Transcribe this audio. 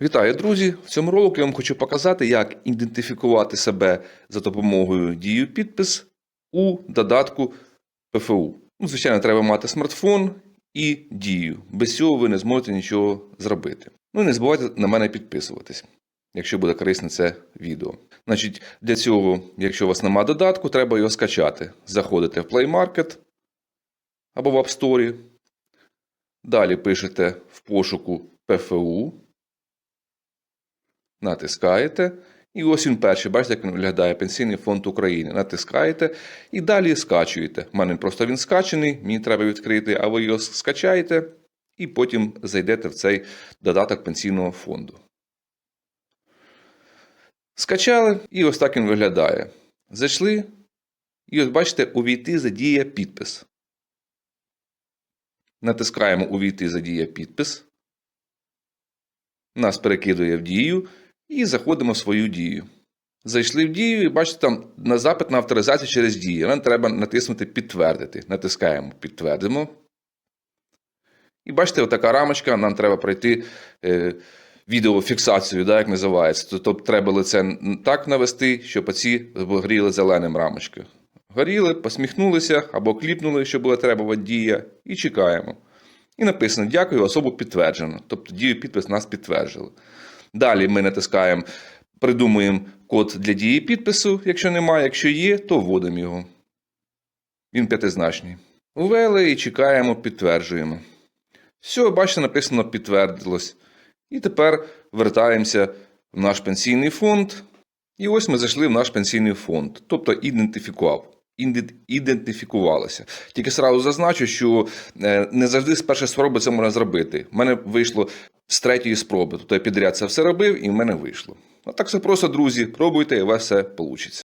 Вітаю, друзі! В цьому ролику я вам хочу показати, як ідентифікувати себе за допомогою дію підпис у додатку ПФУ. Ну, звичайно, треба мати смартфон і дію. Без цього ви не зможете нічого зробити. Ну і не забувайте на мене підписуватись, якщо буде корисне це відео. Значить, для цього, якщо у вас немає додатку, треба його скачати. Заходите в Play Market або в App Store. Далі пишете в пошуку ПФУ натискаєте. І ось він перший, бачите, як він виглядає Пенсійний фонд України. Натискаєте і далі скачуєте. У мене просто він скачений, мені треба відкрити, а ви його скачаєте і потім зайдете в цей додаток пенсійного фонду. Скачали, і ось так він виглядає. Зайшли, і от бачите, увійти за дія підпис. Натискаємо Увійти за дія підпис. Нас перекидує в дію і заходимо в свою дію. Зайшли в дію і бачите, там на запит на авторизацію через дію. Нам треба натиснути Підтвердити. Натискаємо Підтвердимо. І бачите, отака рамочка, нам треба пройти е, відеофіксацію, да, як називається. Тобто треба лице так навести, щоб оці горіли зеленим рамочкою. Горіли, посміхнулися або кліпнули, що буде треба дія, і чекаємо. І написано Дякую, особу підтверджено. Тобто дію підпис нас підтверджили. Далі ми натискаємо, придумуємо код для дії підпису. Якщо немає, якщо є, то вводимо його. Він п'ятизначний. Ввели і чекаємо, підтверджуємо. Все, бачите, написано підтвердилось. І тепер вертаємося в наш пенсійний фонд. І ось ми зайшли в наш пенсійний фонд, тобто ідентифікував. Ідентифікувалися. Тільки сразу зазначу, що е, не завжди з першої спроби це можна зробити. У мене вийшло з третьої спроби. Тобто я підряд це все робив, і в мене вийшло. А так все просто, друзі. Пробуйте, і у вас все вийде.